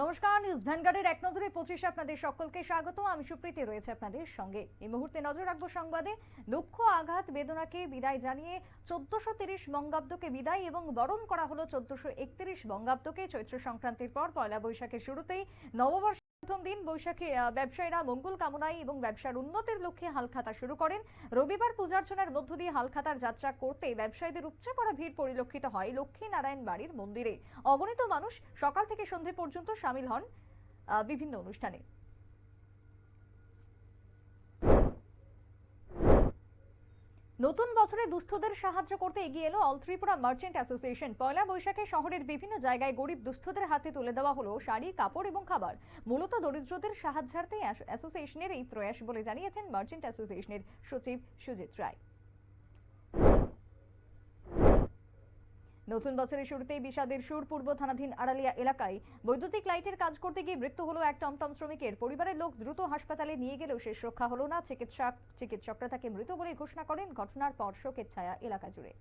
নমস্কার, নিউজ ভ্যানগার্ডের এক নজরে পঁচিশে আপনাদের সকলকে স্বাগত। আমি সুপ্রীতি, রয়েছে আপনাদের সঙ্গে। এই মুহূর্তে নজর রাখব সংবাদে। দুঃখ, আঘাত, বেদনাকে বিদায় জানিয়ে চোদ্দশো তিরিশ বঙ্গাব্দকে বিদায় এবং বরণ করা হলো চোদ্দশো একত্রিশ বঙ্গাব্দকে। চৈত্র সংক্রান্তির পর পয়লা বৈশাখের শুরুতেই নববর্ষ প্রথম দিন বৈশাখে ব্যবসায়ীরা মঙ্গল কামনায় এবং ব্যবসার উন্নতির লক্ষ্যে হালখাতা শুরু করেন। রবিবার পূজার্চনার মধ্য দিয়ে হালখাতার যাত্রা করতে ব্যবসায়ীদের উপচে পড়া ভিড় পরিলক্ষিত হয় লক্ষ্মী নারায়ণ বাড়ির মন্দিরে। অগণিত মানুষ সকাল থেকে সন্ধে পর্যন্ত সামিল হন বিভিন্ন অনুষ্ঠানে। নতুন বছরে দুস্থদের সাহায্য করতে এগিয়ে এলো অল ত্রিপুরা মার্চেন্ট অ্যাসোসিয়েশন। পয়লা বৈশাখে শহরের বিভিন্ন জায়গায় গরিব দুস্থদের হাতে তুলে দেওয়া হলো শাড়ি, কাপড় এবং খাবার। মূলত দরিদ্রদের সাহায্যার্থে অ্যাস- অ্যাসোসিয়েশনের এই প্রয়াস বলে জানিয়েছেন মার্চেন্ট অ্যাসোসিয়েশনের সচিব সুজিত রায়। নতুন বছরের শুরুতেই বিষাদের সুর পূর্ব থানাধীন আড়ালিয়া এলাকায় বৈদ্যুতিক লাইটের কাজ করতে গিয়ে মৃত্যু হলো এক টমটম শ্রমিকের। পরিবারের লোক দ্রুত হাসপাতালে নিয়ে গেলেও শেষ রক্ষা হলো না। চিকিৎসক, চিকিৎসকরা তাকে মৃত বলে ঘোষণা করেন। ঘটনার পর শোকের ছায়া এলাকা জুড়ে।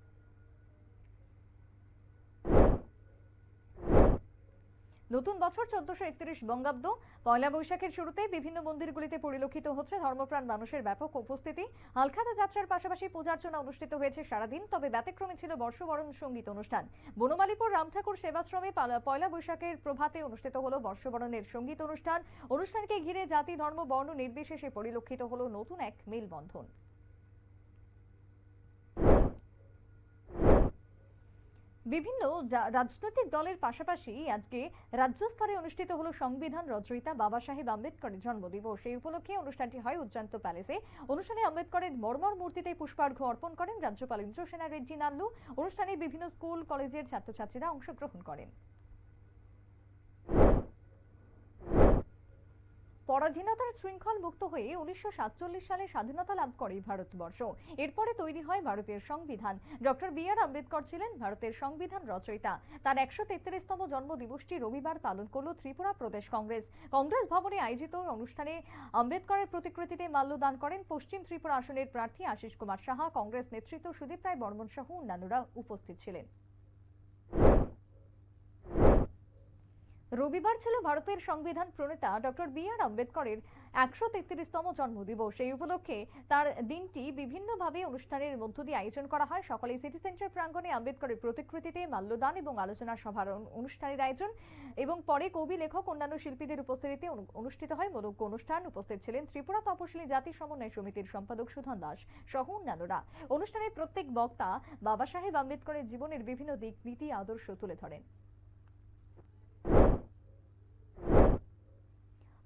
নতুন বছর চোদ্দশো একত্রিশ বঙ্গাব্দ, পয়লা বৈশাখের শুরুতে বিভিন্ন মন্দিরগুলিতে পরিলক্ষিত হচ্ছে ধর্মপ্রাণ মানুষের ব্যাপক উপস্থিতি। হালখাতা যাত্রার পাশাপাশি পূজার্চনা অনুষ্ঠিত হয়েছে সারাদিন, তবে ব্যতিক্রমী ছিল বর্ষবরণ সংগীত অনুষ্ঠান। বনমালীপুর রামঠাকুর সেবাশ্রমে পয়লা বৈশাখের প্রভাতে অনুষ্ঠিত হলো বর্ষবরণের সংগীত অনুষ্ঠান। অনুষ্ঠানকে ঘিরে জাতি, ধর্ম, বর্ণ নির্বিশেষে পরিলক্ষিত হলো নতুন এক মেলবন্ধন। বিভিন্ন রাজনৈতিক দলের পাশাপাশি আজকে রাজ্য স্তরে অনুষ্ঠিত হলো সংবিধান রচয়িতা বাবা সাহেব আম্বেদকরের জন্মদিবস। এই উপলক্ষে অনুষ্ঠানটি হয় উজ্জান্ত প্যালেসে। অনুষ্ঠানে আম্বেদকরের মর্মর মূর্তিতে পুষ্পার্ঘ্য অর্পণ করেন রাজ্যপাল ইন্দ্রসেনা রেড্ডি নাল্লু। অনুষ্ঠানে বিভিন্ন স্কুল, কলেজের ছাত্রছাত্রীরা অংশগ্রহণ করেন। পরাধীনতার শৃঙ্খল মুক্ত হয়ে উনিশশো সাতচল্লিশ সালে স্বাধীনতা লাভ করে ভারতবর্ষ। এরপরে তৈরি হয় ভারতের সংবিধান। ডক্টর বি আর আম্বেদকর ছিলেন ভারতের সংবিধান রচয়িতা। তার একশো তেত্রিশতম জন্মদিবসটি রবিবার পালন করল ত্রিপুরা প্রদেশ কংগ্রেস। কংগ্রেস ভবনে আয়োজিত অনুষ্ঠানে আম্বেদকরের প্রতিকৃতিতে মাল্যদান করেন পশ্চিম ত্রিপুরা আসনের প্রার্থী আশিস কুমার সাহা। কংগ্রেস নেতৃত্ব সুদীপ রায় বর্মন সহ অন্যান্যরা উপস্থিত ছিলেন। রবিবার ছিল ভারতের সংবিধান প্রণেতা ডক্টর বি আর আম্বেদকরের একশো তেত্রিশতম জন্মদিবস। এই উপলক্ষে তার দিনটি বিভিন্নভাবে অনুষ্ঠানের মধ্য দিয়ে আয়োজন করা হয়। সকালে সিটি সেন্টার প্রাঙ্গণে আম্বেদকরের প্রতিকৃতিতে মাল্যদান এবং আলোচনা সভার অনুষ্ঠানের আয়োজন এবং পরে কবি, লেখক, অন্যান্য শিল্পীদের উপস্থিতিতে অনুষ্ঠিত হয় মনোজ্ঞ অনুষ্ঠান। উপস্থিত ছিলেন ত্রিপুরা তপশিলি জাতি সমন্বয় সমিতির সম্পাদক সুধন দাস সহ অন্যান্যরা। অনুষ্ঠানে প্রত্যেক বক্তা বাবা সাহেব আম্বেদকরের জীবনের বিভিন্ন দিক নীতি আদর্শ তুলে ধরেন।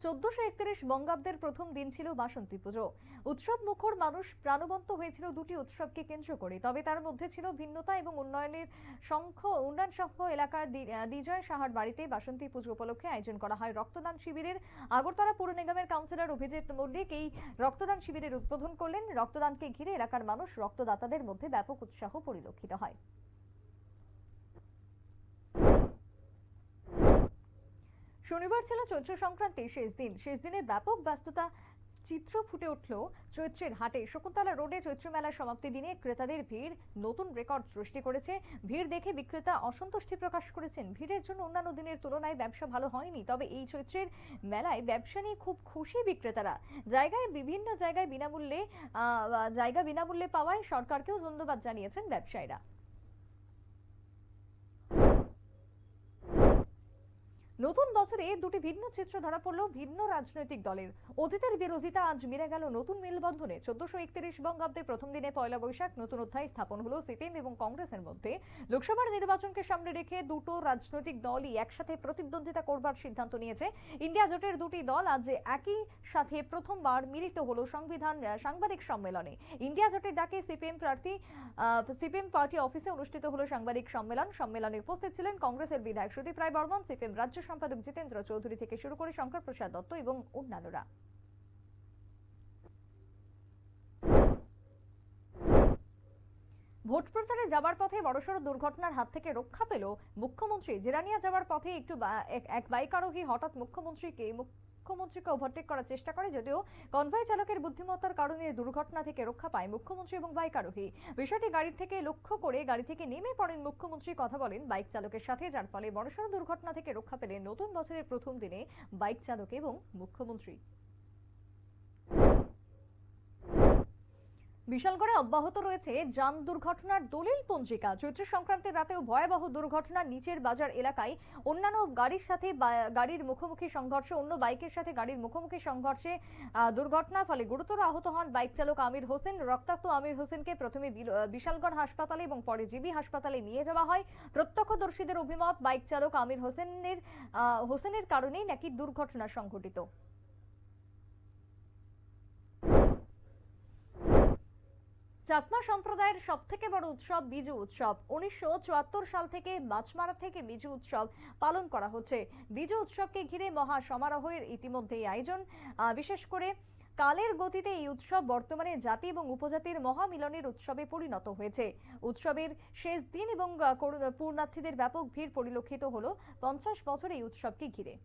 চোদ্দশো একত্রিশ বঙ্গাব্দের প্রথম দিন ছিল বাসন্তী পুজো। উৎসব মুখর মানুষ প্রাণবন্ত হয়েছিল দুটি উৎসবকে কেন্দ্র করে। তবে তার মধ্যে ছিল ভিন্নতা এবং উন্নয়নের সংখ্য উন্নয়ন সংখ্য এলাকার দিজয় সাহার বাড়িতে বাসন্তী পুজো উপলক্ষে আয়োজন করা হয়। রক্তদান শিবিরের আগরতলা পুর নিগমের কাউন্সিলর অভিজিৎ মল্লিক এই রক্তদান শিবিরের উদ্বোধন করলেন। রক্তদানকে ঘিরে এলাকার মানুষ রক্তদাতাদের মধ্যে ব্যাপক উৎসাহ পরিলক্ষিত হয়। শনিবার ছিল চৈত্র সংক্রান্তির শেষ দিন। শেষ দিনে ব্যাপক ব্যস্ততা চিত্র ফুটে উঠল চৈত্রের হাটে। শকুন্তলা রোডে চৈত্র মেলার সমাপ্তি দিনে ক্রেতাদের ভিড় নতুন রেকর্ড সৃষ্টি করেছে। ভিড় দেখে বিক্রেতা অসন্তুষ্টি প্রকাশ করেছেন। ভিড়ের জন্য অন্যান্য দিনের তুলনায় ব্যবসা ভালো হয়নি। তবে এই চৈত্রের মেলায় ব্যবসা নিয়ে খুব খুশি বিক্রেতারা। জায়গায় বিভিন্ন জায়গায় বিনামূল্যে জায়গা বিনামূল্যে পাওয়ায় সরকারকেও ধন্যবাদ জানিয়েছেন ব্যবসায়ীরা। নতুন বছরে দুটি ভিন্ন চিত্র ধরা পড়ল ভিন্ন রাজনৈতিক দলের। অতীতের বিরোধিতা আজ মিলে গেল নতুন মেলবন্ধনে। চোদ্দশো একত্রিশ বঙ্গাব্দে প্রথম দিনে পয়লা বৈশাখ নতুন অধ্যায় স্থাপন হলো সিপিএম এবং কংগ্রেসের মধ্যে। লোকসভার নির্বাচনকে সামনে রেখে দুটো রাজনৈতিক দলই একসাথে প্রতিদ্বন্দ্বিতা করবার সিদ্ধান্ত নিয়েছে। ইন্ডিয়া জোটের দুটি দল আজ একই সাথে প্রথমবার মিলিত হলো সংবিধান সাংবাদিক সম্মেলনে। ইন্ডিয়া জোটের ডাকে সিপিএম প্রার্থী সিপিএম পার্টি অফিসে অনুষ্ঠিত হলো সাংবাদিক সম্মেলন। সম্মেলনে উপস্থিত ছিলেন কংগ্রেসের বিধায়ক সুদীপ রায় বর্মন, সিপিএম রাজ্য সম্পাদক জিতেন্দ্র চৌধুরী থেকে শুরু করে শঙ্কর প্রসাদ দত্ত এবং অন্যান্যরা। ভোট প্রচারে যাবার পথে বড়সড় দুর্ঘটনার হাত থেকে রক্ষা পেল মুখ্যমন্ত্রী। জিরানিয়া যাওয়ার পথে একটু এক- বাইক আরোহী হঠাৎ মুখ্যমন্ত্রীকে মুখ মুখ্যমন্ত্রীকে ওভারটেক করার চেষ্টা করে, যদিও কনভয় চালকের বুদ্ধিমত্তার কারণে দুর্ঘটনা থেকে রক্ষা পায় মুখ্যমন্ত্রী এবং বাইক আরোহী। বিষয়টি গাড়ি থেকে লক্ষ্য করে গাড়ি থেকে নেমে পড়েন মুখ্যমন্ত্রী কথা বলেন বাইক চালকের সাথে, যার ফলে বড়সড় দুর্ঘটনা থেকে রক্ষা পেলেন নতুন বছরের প্রথম দিনে বাইক চালক এবং মুখ্যমন্ত্রী। বিশালগড়ে অব্যাহত রয়েছে যান দুর্ঘটনার দলিল পঞ্জিকা। চৈত্র সংক্রান্তির রাতেও ভয়াবহ দুর্ঘটনা নিচের বাজার এলাকায় অন্যান্য গাড়ির সাথে গাড়ির মুখোমুখি সংঘর্ষ অন্য বাইকের সাথে গাড়ির মুখোমুখি সংঘর্ষে আহ, দুর্ঘটনা ফলে গুরুতর আহত হন বাইক চালক আমির হোসেন। রক্তাক্ত আমির হোসেনকে প্রথমে বিশালগড় হাসপাতালে এবং পরে জিবি হাসপাতালে নিয়ে যাওয়া হয়। প্রত্যক্ষদর্শীদের অভিমত বাইক চালক আমির হোসেনের হোসেনের কারণেই নাকি দুর্ঘটনা সংঘটিত। চাকমা সম্প্রদায়ের সব থেকে বড় উৎসব বিজু উৎসব। উনিশশো চুয়াত্তর সাল থেকে মাছমারা থেকে বিজু উৎসব পালন করা হচ্ছে। বিজু উৎসবকে ঘিরে মহা সমারোহের ইতিমধ্যেই আয়োজন। বিশেষ করে কালের গতিতে এই উৎসব বর্তমানে জাতি এবং উপজাতির মহামিলনের উৎসবে পরিণত হয়েছে। উৎসবের শেষ দিন এবং পূর্ণার্থীদের ব্যাপক ভিড় পরিলক্ষিত হলো। পঞ্চাশ বছর এই উৎসবকে ঘিরে।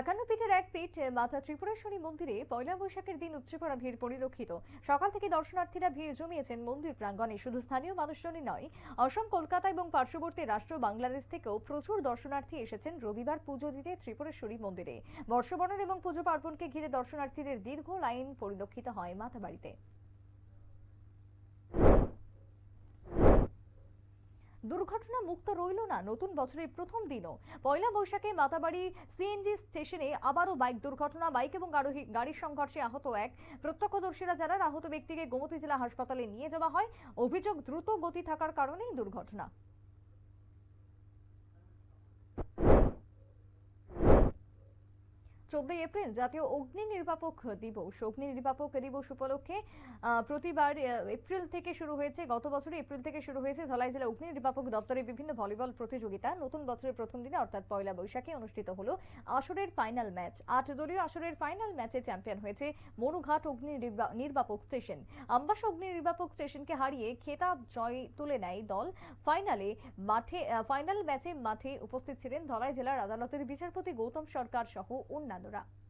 একান্ন পিঠের এক পিঠ মাতা ত্রিপুরেশ্বরী মন্দিরে পয়লা বৈশাখের দিন উপচে পড়া ভিড় পরিলক্ষিত। সকাল থেকে দর্শনার্থীরা ভিড় জমিয়েছেন মন্দির প্রাঙ্গণে। শুধু স্থানীয় মানুষজনই নয়, অসম, কলকাতা এবং পার্শ্ববর্তী রাষ্ট্র বাংলাদেশ থেকেও প্রচুর দর্শনার্থী এসেছেন রবিবার পুজো দিতে ত্রিপুরেশ্বরী মন্দিরে। বর্ষবরণ এবং পুজো পার্বণকে ঘিরে দর্শনার্থীদের দীর্ঘ লাইন পরিলক্ষিত হয় মাতাবাড়িতে। দুর্ঘটনা মুক্ত রইল না, নতুন বছরের প্রথম দিনও। পয়লা বৈশাখে মাতাবাড়ি সিএনজি স্টেশনে আবারও বাইক দুর্ঘটনা, বাইক এবং আরোহী গাড়ির সংঘর্ষে আহত এক। প্রত্যক্ষদর্শীরা জানান, আহত ব্যক্তিকে গোমতী জেলা হাসপাতালে নিয়ে যাওয়া হয়। অভিযোগ দ্রুত গতি থাকার কারণেই দুর্ঘটনা। চোদ্দই এপ্রিল জাতীয় অগ্নি নির্বাপক দিবস। অগ্নি নির্বাপক দিবস উপলক্ষে প্রতিবার এপ্রিল থেকে শুরু হয়েছে, গত বছরে এপ্রিল থেকে শুরু হয়েছে ধলাই জেলা অগ্নি নির্বাপক দপ্তরে বিভিন্ন ভলিবল প্রতিযোগিতা। নতুন বছরের প্রথম দিনে, অর্থাৎ পয়লা বৈশাখে অনুষ্ঠিত হলো আসরের ফাইনাল ম্যাচ। আট দলীয় আসরের ফাইনাল ম্যাচে চ্যাম্পিয়ন হয়েছে মনুঘাট অগ্নি নির্বা- নির্বাপক স্টেশন। আম্বাস অগ্নি নির্বাপক স্টেশনকে হারিয়ে খেতাব জয় তুলে নেয় দল। ফাইনালে মাঠে ফাইনাল ম্যাচে মাঠে উপস্থিত ছিলেন ধলাই জেলার আদালতের বিচারপতি গৌতম সরকার সহ অন্যান্যরা ভোট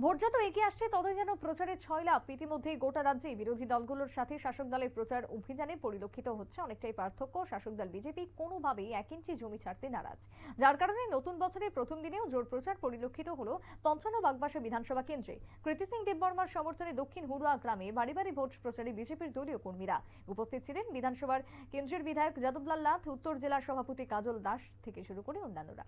যত এগিয়ে আসছে, ততই যেন প্রচারের ছয় লাভ ইতিমধ্যেই গোটা রাজ্যে বিরোধী দলগুলোর সাথে শাসক দলের প্রচার অভিযানে পরিলক্ষিত হচ্ছে অনেকটাই পার্থক্য। শাসক দল বিজেপি কোনোভাবেই এক ইঞ্চি জমি ছাড়তে নারাজ। যার কারণে নতুন বছরের প্রথম দিনেও জোর প্রচার পরিলক্ষিত হলো পঞ্চান্ন বাগবাসা বিধানসভা কেন্দ্রে। কৃতি সিং দেববর্মার সমর্থনে দক্ষিণ হুড়ুয়া গ্রামে বাড়ি বাড়ি ভোট প্রচারে বিজেপির দলীয় কর্মীরা উপস্থিত ছিলেন বিধানসভার কেন্দ্রের বিধায়ক যাদবলাল নাথ, উত্তর জেলা সভাপতি কাজল দাস থেকে শুরু করে অন্যান্যরা।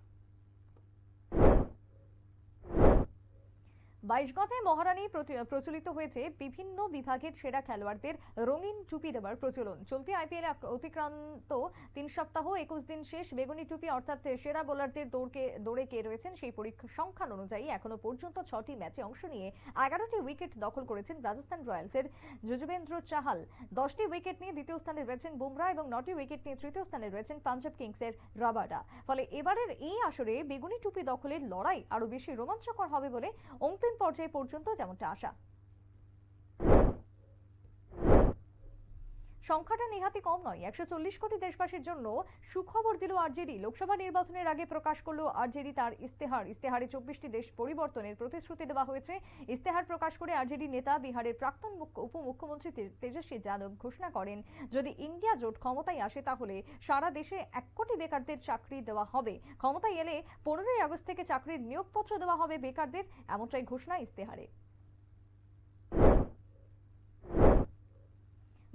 বাইশগঞ্জে মহারানী প্রচলিত হয়েছে বিভিন্ন বিভাগের সেরা খেলোয়াড়দের রঙিন টুপি দেওয়ার প্রচলন। চলতি আইপিএল অতিক্রান্ত তিন সপ্তাহ, একুশ দিন শেষ বেগুনি টুপি অর্থাৎ সেরা বোলারদের দৌড়কে দৌড়ে কে রয়েছেন সেই পরীক্ষা সংখ্যান অনুযায়ী এখনও পর্যন্ত ছটি ম্যাচে অংশ নিয়ে এগারোটি উইকেট দখল করেছেন রাজস্থান রয়্যালসের যজুবেন্দ্র চাহাল। দশটি উইকেট নিয়ে দ্বিতীয় স্থানে রয়েছেন বুমরা এবং নটি উইকেট নিয়ে তৃতীয় স্থানে রয়েছেন পাঞ্জাব কিংসের রাবাডা। ফলে এবারের এই আসরে বেগুনি টুপি দখলের লড়াই আরও বেশি রোমাঞ্চকর হবে বলে অন্তিম পর্যায়ে পর্যন্ত যেমনটা আশা। সংখ্যাটা নেহাতি কম নয়। একশো চল্লিশ কোটি দেশবাসীর জন্য সুখবর দিল আরজেডি। লোকসভা নির্বাচনের আগে প্রকাশ করল আরজেডি তার ইস্তেহার ইস্তেহারে চব্বিশটি দেশ পরিবর্তনের প্রতিশ্রুতি দেওয়া হয়েছে। ইস্তেহার প্রকাশ করে আরজেডি নেতা, বিহারের প্রাক্তন মুখ্য- উপমুখ্যমন্ত্রী তেজস্বী যাদব ঘোষণা করেন, যদি ইন্ডিয়া জোট ক্ষমতায় আসে তাহলে সারা দেশে এক কোটি বেকারদের চাকরি দেওয়া হবে। ক্ষমতায় এলে পনেরোই আগস্ট থেকে চাকরির নিয়োগপত্র দেওয়া হবে বেকারদের, এমনটাই ঘোষণা ইস্তেহারে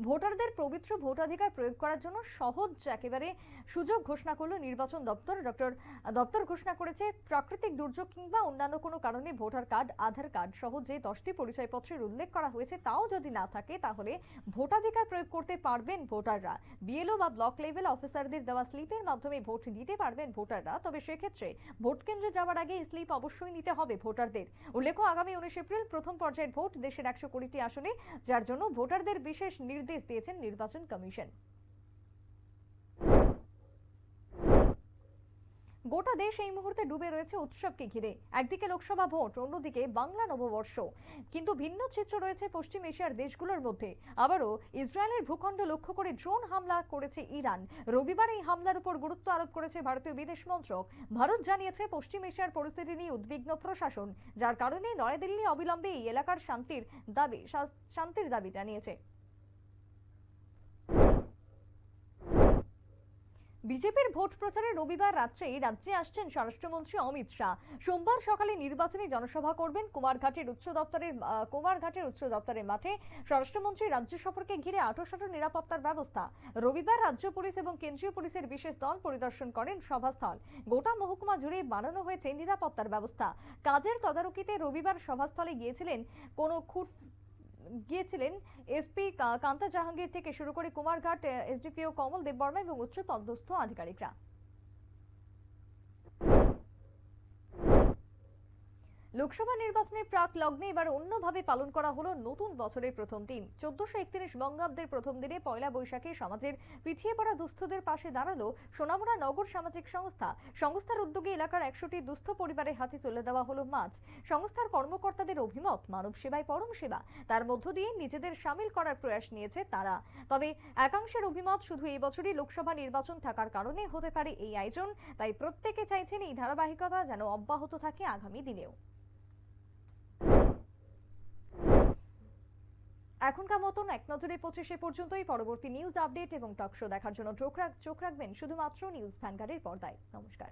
ভোটারদের পবিত্র ভোটাধিকার প্রয়োগ করার জন্য সহজ একেবারে সুযোগ ঘোষণা করল নির্বাচন দপ্তর। ডক্টর, দপ্তর ঘোষণা করেছে প্রাকৃতিক দুর্যোগ কিংবা অন্যান্য কোনো কারণে ভোটার কার্ড, আধার কার্ড সহ যে দশটি পরিচয়পত্রের উল্লেখ করা হয়েছে তাও যদি না থাকে, তাহলে ভোটাধিকার প্রয়োগ করতে পারবেন ভোটাররা। বিএলও বা ব্লক লেভেল অফিসারদের দেওয়া স্লিপের মাধ্যমে ভোট দিতে পারবেন ভোটাররা। তবে সেক্ষেত্রে ভোট কেন্দ্রে যাওয়ার আগে স্লিপ অবশ্যই নিতে হবে ভোটারদের। উল্লেখ্য, আগামী উনিশ এপ্রিল প্রথম পর্যায়ের ভোট দেশের একশো কুড়িটি আসনে, যার জন্য ভোটারদের বিশেষ নির্দেশ দিয়েছেন নির্বাচন কমিশন। গোটা দেশ এই মুহূর্তে ডুবে রয়েছে উৎসবকে ঘিরে। একদিকে লোকসভা ভোট, অন্যদিকে বাংলা নববর্ষ। কিন্তু ভিন্ন চিত্র রয়েছে পশ্চিম এশিয়ার দেশগুলোর মধ্যে। আবারও ইসরায়েলের ভূখণ্ড লক্ষ্য করে ড্রোন হামলা করেছে ইরান। রবিবার এই হামলার উপর গুরুত্ব আরোপ করেছে ভারতীয় বিদেশ মন্ত্রক। ভারত জানিয়েছে, পশ্চিম এশিয়ার পরিস্থিতি নিয়ে উদ্বিগ্ন প্রশাসন, যার কারণে নয়াদিল্লি অবিলম্বে এই এলাকার শান্তির দাবি শান্তির দাবি জানিয়েছে। বিজেপির ভোট প্রচারে রবিবার রাত্রেই রাজ্যে আসছেন স্বরাষ্ট্রমন্ত্রী অমিত শাহ। সোমবার সকালে নির্বাচনী জনসভা করবেন কুমারঘাটের উচ্চ দপ্তরের কুমারঘাটের উচ্চ দপ্তরের মাঠে। স্বরাষ্ট্রমন্ত্রী রাজ্য সফরকে ঘিরে আটোসাটো নিরাপত্তার ব্যবস্থা। রবিবার রাজ্য পুলিশ এবং কেন্দ্রীয় পুলিশের বিশেষ দল পরিদর্শন করেন সভাস্থল। গোটা মহকুমা জুড়ে বানানো হয়েছে নিরাপত্তার ব্যবস্থা। কাজের তদারকিতে রবিবার সভাস্থলে গিয়েছিলেন কোনো খুঁট গিয়েছিলেন এসপি কান্তা জাহাঙ্গীর থেকে শুরু করে কুমারঘাট এসডিপিও কমল দেববর্মা এবং উচ্চ পদস্থ আধিকারিকরা। লোকসভা নির্বাচনের প্রাক লগ্নে এবার অন্যভাবে পালন করা হলো নতুন বছরের প্রথম দিন। চোদ্দশো একত্রিশ বঙ্গাব্দের প্রথম দিনে পয়লা বৈশাখে সমাজের পিছিয়ে পড়া দুস্থদের পাশে দাঁড়াল সোনামুড়া নগর সামাজিক সংস্থা। সংস্থার উদ্যোগে এলাকার একশোটি দুস্থ পরিবারের হাতে তুলে দেওয়া হলো মাছ। সংস্থার কর্মকর্তাদের অভিমত, মানব সেবায় পরম সেবা। তার মধ্য দিয়ে নিজেদের সামিল করার প্রয়াস নিয়েছে তারা। তবে একাংশের অভিমত, শুধু এই বছরই লোকসভা নির্বাচন থাকার কারণে হতে পারে এই আয়োজন। তাই প্রত্যেকে চাইছেন এই ধারাবাহিকতা যেন অব্যাহত থাকে আগামী দিনেও। এখনকার মতন এক নজরে পঁচিশে পর্যন্তই পরবর্তী নিউজ আপডেট এবং টক শো দেখার জন্য চোখ রাখবেন শুধুমাত্র নিউজ ভ্যানগার্ডের পর্দায়। নমস্কার।